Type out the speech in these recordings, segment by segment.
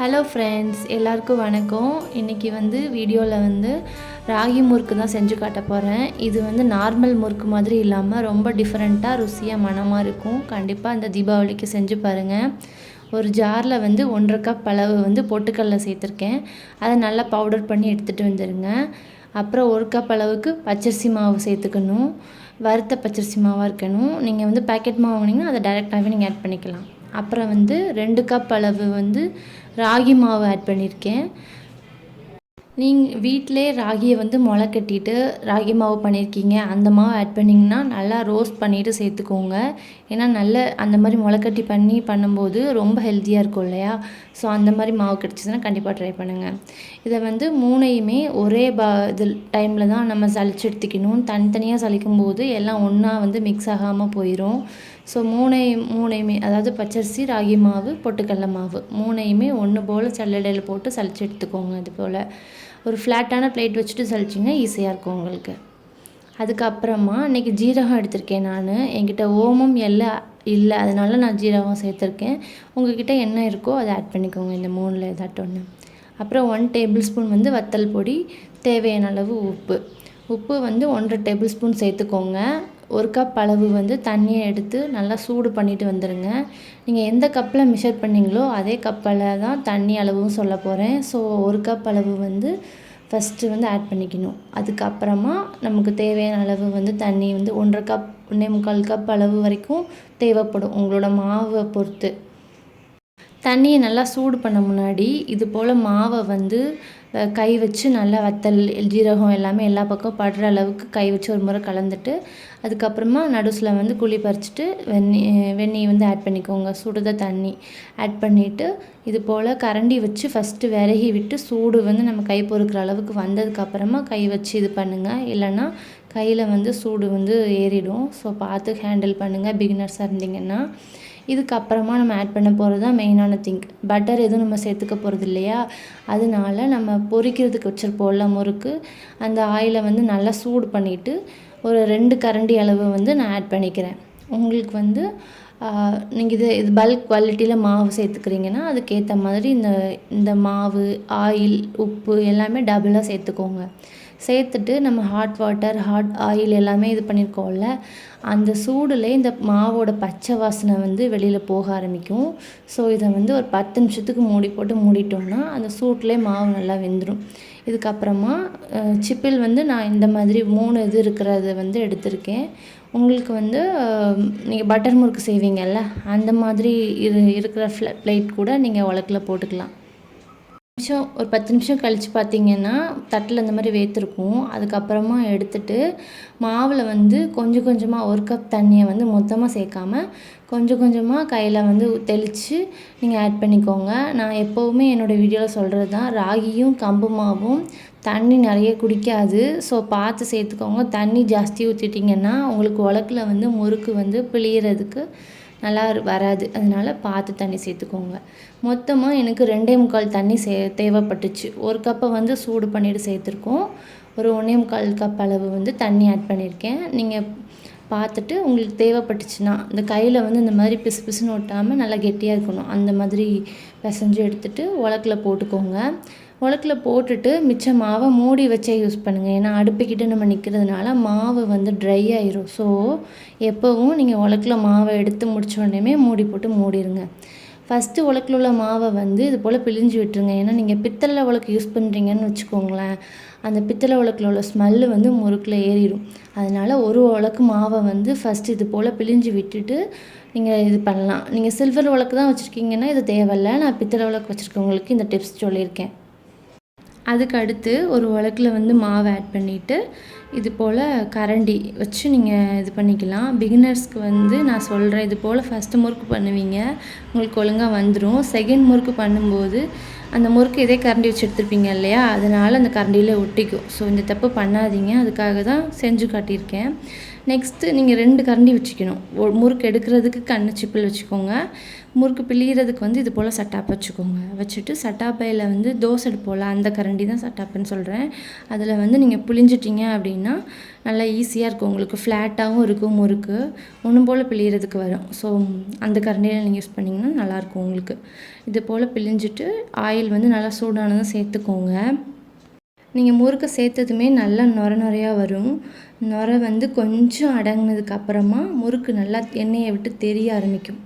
Hello friends எல்லாருக்கும் வணக்கம். இன்றைக்கி வந்து வீடியோவில் வந்து ராகி முறுக்கு தான் செஞ்சு காட்ட போகிறேன் இது வந்து நார்மல் முறுக்கு மாதிரி இல்லாமல் ரொம்ப டிஃப்ரெண்ட்டாக ருசியாக மணமாக இருக்கும். கண்டிப்பாக இந்த தீபாவளிக்கு செஞ்சு பாருங்கள் ஒரு ஜாரில் வந்து ஒன்றரை கப் அளவு வந்து பொட்டுக்கடலை சேர்த்துருக்கேன். அதை நல்லா பவுடர் பண்ணி எடுத்துகிட்டு வந்துடுங்க அப்புறம் ஒரு கப் அளவுக்கு பச்சரிசி மாவு சேர்த்துக்கணும். வறுத்த பச்சரிசி மாவாக இருக்கணும். நீங்கள் வந்து பேக்கெட் மாவு வாங்கினீங்கன்னா அதை டைரெக்டாகவே நீங்கள் ஆட் பண்ணிக்கலாம். அப்புறம் வந்து ரெண்டு கப் அளவு வந்து ராகி மாவு ஆட் பண்ணியிருக்கேன் நீங்கள் வீட்டிலே ராகியை வந்து முளை கட்டிட்டு ராகி மாவு பண்ணியிருக்கீங்க அந்த மாவு ஆட் பண்ணிங்கன்னா நல்லா ரோஸ்ட் பண்ணிவிட்டு சேர்த்துக்கோங்க. ஏன்னா நல்ல அந்த மாதிரி முளைக்கட்டி பண்ணி பண்ணும்போது ரொம்ப ஹெல்த்தியாக இருக்கும் இல்லையா? ஸோ அந்த மாதிரி மாவு கிடச்சிதுன்னா கண்டிப்பாக ட்ரை பண்ணுங்கள் இதை வந்து மூணையுமே ஒரே பா இது டைமில் தான் நம்ம சளிச்சு எடுத்துக்கணும். தனித்தனியாக சலிக்கும் போது எல்லாம் ஒன்றா வந்து மிக்ஸ் ஆகாமல் போயிடும் ஸோ மூணை மூணையுமே அதாவது பச்சரிசி ராகி மாவு பொட்டுக்கடல மாவு. மூணையுமே ஒன்று போல் சல்லடையில் போட்டு சளிச்சு எடுத்துக்கோங்க அது போல். ஒரு ஃப்ளாட்டான பிளேட் வச்சுட்டு சலிச்சிங்க ஈஸியாக இருக்கும் உங்களுக்கு. அதுக்கப்புறமா இன்றைக்கி ஜீரகம் எடுத்திருக்கேன் நான். என்கிட்ட ஓமம் எல்லாம் இல்லை அதனால நான் ஜீரகம் சேர்த்துருக்கேன். உங்ககிட்ட என்ன இருக்கோ அதை ஆட் பண்ணிக்கோங்க இந்த மூணில் ஏதாட்டும் ஒன்று அப்புறம் ஒன் டேபிள் ஸ்பூன் வந்து வத்தல் பொடி தேவையான அளவு உப்பு. உப்பு வந்து ஒன்றரை டேபிள் ஸ்பூன் சேர்த்துக்கோங்க. ஒரு கப் அளவு வந்து தண்ணியை எடுத்து நல்லா சூடு பண்ணிவிட்டு வந்துடுங்க நீங்கள் எந்த கப்பில் மெஷர் பண்ணீங்களோ அதே கப்பில் தான் தண்ணி அளவும் சொல்ல போகிறேன் ஸோ ஒரு கப் அளவு வந்து ஃபஸ்ட்டு வந்து ஆட் பண்ணிக்கணும். அதுக்கப்புறமா நமக்கு தேவையான அளவு வந்து தண்ணி வந்து ஒன்றரை கப் ஒன்றே முக்கால் கப் அளவு வரைக்கும் தேவைப்படும். உங்களோட மாவை பொறுத்து. தண்ணியை நல்லா சூடு பண்ண முன்னாடி இது போல் மாவை வந்து கை வச்சு நல்லா வத்தல் ஜீரகம் எல்லாமே எல்லா பக்கம் படுற அளவுக்கு கை வச்சு ஒரு முறை கலந்துட்டு அதுக்கப்புறமா நடுசில் வந்து குழி பறிச்சுட்டு வெந்நீர் வெந்நீர் வந்து ஆட் பண்ணிக்கோங்க. சுடுத தண்ணி ஆட் பண்ணிவிட்டு இது போல் கரண்டி வச்சு ஃபஸ்ட்டு விரகி விட்டு சூடு வந்து நம்ம கை பொறுக்கிற அளவுக்கு வந்ததுக்கப்புறமா கை வச்சு இது பண்ணுங்கள் இல்லைன்னா கையில் வந்து சூடு வந்து ஏறிடும். ஸோ பார்த்து ஹேண்டில் பண்ணுங்கள் பிகினர்ஸாக இருந்தீங்கன்னா இதுக்கப்புறமா நம்ம ஆட் பண்ண போகிறது தான் மெயினான திங்க் பட்டர் எதுவும் நம்ம சேர்த்துக்க போகிறது இல்லையா? அதனால நம்ம பொரிக்கிறதுக்கு வச்சுருப்போம்ல முறுக்கு. அந்த ஆயிலை வந்து நல்லா சூடு பண்ணிவிட்டு ஒரு ரெண்டு கரண்டி அளவு வந்து நான் ஆட் பண்ணிக்கிறேன். உங்களுக்கு வந்து நீங்கள் இது இது பல்க் குவாலிட்டியில் மாவு சேர்த்துக்கிறீங்கன்னா அதுக்கேற்ற மாதிரி இந்த இந்த மாவு ஆயில் உப்பு எல்லாமே டபுளாக சேர்த்துக்கோங்க. சேர்த்துட்டு நம்ம ஹாட் வாட்டர் ஹாட் ஆயில் எல்லாமே இது பண்ணியிருக்கோம்ல அந்த சூடில் இந்த மாவோட பச்சை வாசனை வந்து வெளியில் போக ஆரம்பிக்கும். ஸோ இதை வந்து ஒரு பத்து நிமிஷத்துக்கு மூடி போட்டு மூடிட்டோம்னா அந்த சூட்லேயே மாவு நல்லா வெந்துடும் இதுக்கப்புறமா சிப்பில் வந்து நான் இந்த மாதிரி மூணு இது இருக்கிறத வந்து எடுத்திருக்கேன். உங்களுக்கு வந்து நீங்கள் பட்டர் முறுக்கு செய்வீங்கல்ல அந்த மாதிரி இது இருக்கிற ஃப்ள பிளேட் கூட நீங்கள் உலக்கில் போட்டுக்கலாம். நிமிஷம் ஒரு பத்து நிமிஷம் கழித்து பார்த்தீங்கன்னா தட்டில் இந்த மாதிரி வேர்த்துருக்கும் அதுக்கப்புறமா எடுத்துட்டு மாவில் வந்து கொஞ்சம் கொஞ்சமாக ஒரு கப் தண்ணியை வந்து மொத்தமாக சேர்க்காம கொஞ்சம் கொஞ்சமாக கையில் வந்து தெளித்து நீங்கள் ஆட் பண்ணிக்கோங்க. நான் எப்போவுமே என்னோடய வீடியோவில் சொல்கிறது தான் ராகியும் கம்பு மாவும் தண்ணி நிறைய குடிக்காது. ஸோ பார்த்து சேர்த்துக்கோங்க. தண்ணி ஜாஸ்தி ஊற்றிட்டிங்கன்னா உங்களுக்கு உலக்கில் வந்து முறுக்கு வந்து பிழியறதுக்கு நல்லா வராது. அதனால் பார்த்து தண்ணி சேர்த்துக்கோங்க மொத்தமாக எனக்கு ரெண்டே முக்கால் தண்ணி சே தேவைப்பட்டுச்சு. ஒரு கப்பை வந்து சூடு பண்ணிவிட்டு சேர்த்துருக்கோம் ஒரு ஒன்றே முக்கால் கப் அளவு வந்து தண்ணி ஆட் பண்ணியிருக்கேன் நீங்கள் பார்த்துட்டு உங்களுக்கு தேவைப்பட்டுச்சுன்னா இந்த கையில் வந்து இந்த மாதிரி பிசு பிசுன்னு ஒட்டாமல் நல்லா கெட்டியாக இருக்கணும். அந்த மாதிரி பிசைஞ்சு எடுத்துகிட்டு உலக்கில் போட்டுக்கோங்க. உலக்கில் போட்டுட்டு மிச்ச மாவை மூடி வச்சே யூஸ் பண்ணுங்கள் ஏன்னா அடுப்புக்கிட்ட நம்ம நிற்கிறதுனால மாவு வந்து ட்ரை ஆயிரும். ஸோ எப்போவும் நீங்கள் உலக்கில் மாவை எடுத்து முடிச்ச உடனே மூடி போட்டு மூடிடுங்க ஃபஸ்ட்டு உலக்கில் உள்ள மாவை வந்து இது போல் பிழிஞ்சு விட்டுருங்க. ஏன்னா நீங்கள் பித்தளை உலக்கு யூஸ் பண்ணுறீங்கன்னு வச்சுக்கோங்களேன். அந்த பித்தளை உலக்கில் உள்ள ஸ்மெல்லு வந்து முறுக்கில் ஏறிடும் அதனால் ஒரு உலக்கு மாவை வந்து ஃபஸ்ட்டு இது போல் பிழிஞ்சு விட்டுட்டு நீங்கள் இது பண்ணலாம். நீங்கள் சில்வர் உலக்கு தான் வச்சுருக்கீங்கன்னா இது தேவையில்லை. நான் பித்தளை உலக்கு வச்சுருக்கவங்களுக்கு இந்த டிப்ஸ் சொல்லியிருக்கேன். அதுக்கு அடுத்து ஒரு உலக்கில் வந்து மாவை ஆட் பண்ணிவிட்டு இது போல் கரண்டி வச்சு நீங்கள் இது பண்ணிக்கலாம். பிகினர்ஸ்க்கு வந்து நான் சொல்கிறேன் இது போல் ஃபஸ்ட்டு முறுக்கு பண்ணுவீங்க. உங்களுக்கு ஒழுங்காக வந்துடும் செகண்ட் முறுக்கு பண்ணும்போது அந்த முறுக்கு இதே கரண்டி வச்சு எடுத்துருப்பீங்க இல்லையா? அதனால் அந்த கரண்டியில் ஒட்டிக்கும். ஸோ இந்த தப்பு பண்ணாதீங்க. அதுக்காக தான் செஞ்சு காட்டியிருக்கேன். நெக்ஸ்ட்டு நீங்கள் ரெண்டு கரண்டி வச்சுக்கணும். முறுக்கு எடுக்கிறதுக்கு கண்ணு சிப்பில் வச்சுக்கோங்க. முறுக்கு பிழியிறதுக்கு வந்து இது போல் சட்டாப்பை வச்சுக்கோங்க. வச்சுட்டு சட்டாப்பையில் வந்து தோசை எடுப்போம்ல அந்த கரண்டி தான் சட்டாப்புன்னு சொல்கிறேன் அதில் வந்து நீங்கள் புளிஞ்சிட்டிங்க அப்படின்னா நல்லா ஈஸியாக இருக்கும். உங்களுக்கு ஃப்ளாட்டாகவும் இருக்கும் முறுக்கு. ஒன்றும் போல் பிழியிறதுக்கு வரும். ஸோ அந்த கரண்டியில் நீங்கள் யூஸ் பண்ணிங்கன்னா நல்லாயிருக்கும் உங்களுக்கு. இது போல் பிழிஞ்சிட்டு ஆயில் வந்து நல்லா சூடானதும் சேர்த்துக்கோங்க. நீங்கள் முறுக்கு சேர்த்ததுமே நல்லா நொர நொறையா வரும். நொர வந்து கொஞ்சம் அடங்கினதுக்கு அப்புறமா முறுக்கு நல்லா எண்ணெயை விட்டு தெரிய ஆரம்பிக்கும்.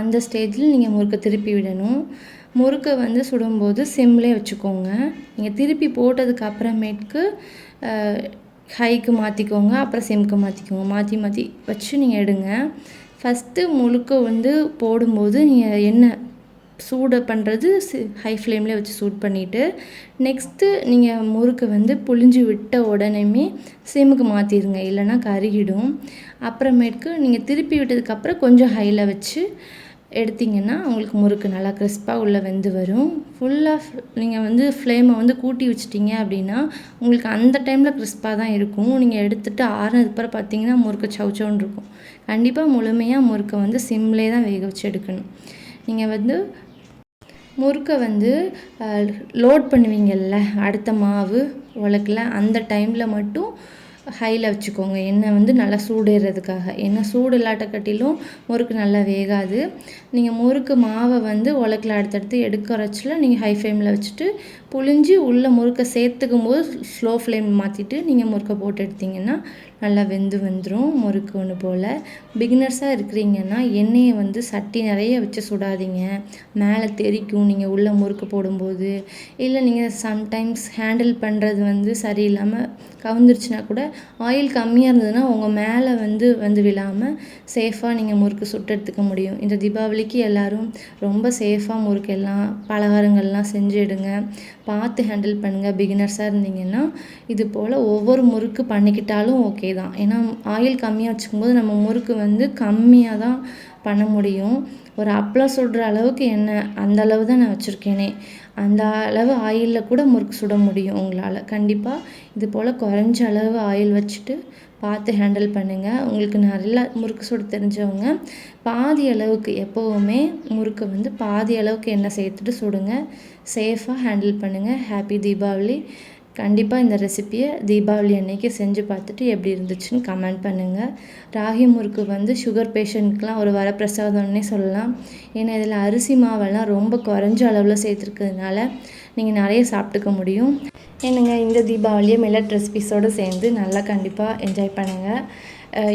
அந்த ஸ்டேஜில் நீங்கள் முறுக்கை திருப்பி விடணும். முறுக்கை வந்து சுடும்போது சிம்லேயே வச்சுக்கோங்க. நீங்கள் திருப்பி போட்டதுக்கு அப்புறமேட்டுக்கு ஹைக்கு மாற்றிக்கோங்க அப்புறம் சிம்க்கு மாற்றிக்கோங்க மாற்றி மாற்றி வச்சு நீங்கள் எடுங்க. ஃபஸ்ட்டு முழுக்க வந்து போடும்போது நீங்கள் எண்ணெய் சூடு பண்ணுறது ஹை ஃப்ளேமில் வச்சு சூட் பண்ணிவிட்டு நெக்ஸ்ட்டு நீங்கள் முறுக்கு வந்து புழிஞ்சு விட்ட உடனேமே சிம்முக்கு மாற்றிடுங்க இல்லைன்னா கருகிடும். அப்புறமேட்டுக்கு நீங்கள் திருப்பி விட்டதுக்கப்புறம் கொஞ்சம் ஹையில் வச்சு எடுத்திங்கன்னா உங்களுக்கு முறுக்கு நல்லா கிறிஸ்பாக உள்ளே வெந்து வரும். ஃபுல்லாக நீங்கள் வந்து ஃப்ளேமை வந்து கூட்டி வச்சிட்டிங்க அப்படின்னா உங்களுக்கு அந்த டைமில் கிறிஸ்பாக தான் இருக்கும். நீங்கள் எடுத்துகிட்டு ஆறுனதுக்கப்புறம் பார்த்தீங்கன்னா முறுக்கு சவுச்சவுன்னு இருக்கும். கண்டிப்பாக முழுமையாக முறுக்கை வந்து சிம்லே தான் வேக வச்சு எடுக்கணும். நீங்கள் வந்து முறுக்கை வந்து லோட் பண்ணுவீங்கள்ல அடுத்த மாவு உலக்கில் அந்த டைமில் மட்டும் ஹையில் வச்சுக்கோங்க. எண்ணெய் வந்து நல்லா சூடேறதுக்காக. எண்ணெய் சூடு இல்லாட்ட கட்டிலும் முறுக்கு நல்லா வேகாது. நீங்கள் முறுக்கு மாவை வந்து உலக்கில் அடுத்தடுத்து எடுக்கிறச்சில் நீங்கள் ஹை ஃப்ளேமில் வச்சுட்டு புழிஞ்சு உள்ளே முறுக்கை சேர்த்துக்கும் போது ஸ்லோ ஃப்ளேம் மாற்றிட்டு நீங்கள் முறுக்கை போட்டு எடுத்திங்கன்னா நல்லா வெந்து வந்துடும் முறுக்கு ஒன்று போல். பிகினர்ஸாக இருக்கிறீங்கன்னா எண்ணெயை வந்து சட்டி நிறைய வச்சு சுடாதீங்க. மேலே தெறிக்கும் நீங்கள் உள்ளே முறுக்கு போடும்போது. இல்லை நீங்கள் சம்டைம்ஸ் ஹேண்டில் பண்ணுறது வந்து சரியில்லாமல் கவுந்துருச்சுன்னா கூட ஆயில் கம்மியாக இருந்ததுன்னா உங்கள் மேலே வந்து வந்து விழாமல் சேஃபாக நீங்கள் முறுக்கு சுட்டு எடுத்துக்க முடியும். இந்த தீபாவளிக்கு எல்லோரும் ரொம்ப சேஃபாக முறுக்கு எல்லாம் பலகாரங்கள்லாம் செஞ்சு எடுங்க. பார்த்து ஹேண்டில் பண்ணுங்கள் பிகினர்ஸாக இருந்தீங்கன்னா இது போல் ஒவ்வொரு முறுக்கு பண்ணிக்கிட்டாலும் ஓகே தான். ஏன்னா ஆயில் கம்மியாக வச்சுக்கும்போது நம்ம முறுக்கு வந்து கம்மியாக தான் பண்ண முடியும். ஒரு அப்பளம் சுடுற அளவுக்கு எண்ணெய் அந்த அளவு தான் நான் வச்சுருக்கேனே. அந்த அளவு ஆயிலில் கூட முறுக்கு சுட முடியும் உங்களால். கண்டிப்பாக இது போல் குறைஞ்ச அளவு ஆயில் வச்சுட்டு பார்த்து ஹேண்டில் பண்ணுங்கள் உங்களுக்கு நல்லா முறுக்கு சுட தெரிஞ்சவங்க பாதி அளவுக்கு எப்போவுமே முறுக்கு வந்து பாதி அளவுக்கு எண்ணெய் சேர்த்துட்டு சுடுங்க. சேஃபாக ஹேண்டில் பண்ணுங்கள் ஹாப்பி தீபாவளி கண்டிப்பாக இந்த ரெசிப்பியை தீபாவளி அன்னைக்கு செஞ்சு பார்த்துட்டு எப்படி இருந்துச்சுன்னு கமெண்ட் பண்ணுங்கள் ராகி முறுக்கு வந்து சுகர் பேஷண்ட்க்கெலாம் ஒரு வரப்பிரசாதம்னே சொல்லலாம். ஏன்னா இதில் அரிசி மாவெல்லாம் ரொம்ப குறைஞ்ச அளவில் சேர்த்துருக்கிறதுனால நீங்கள் நிறைய சாப்பிட்டுக்க முடியும். என்னங்க இந்த தீபாவளியை மில்லட் ரெசிபிஸோடு சேர்ந்து நல்லா கண்டிப்பாக என்ஜாய் பண்ணுங்கள்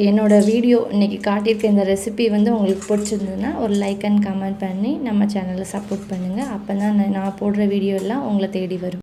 என்னோடய வீடியோ இன்றைக்கி காட்டியிருக்க இந்த ரெசிபி வந்து உங்களுக்கு பிடிச்சிருந்ததுன்னா ஒரு லைக் அண்ட் கமெண்ட் பண்ணி நம்ம சேனலை சப்போர்ட் பண்ணுங்கள் அப்போ தான் நான் போடுற வீடியோ எல்லாம் உங்களை தேடி வரும்.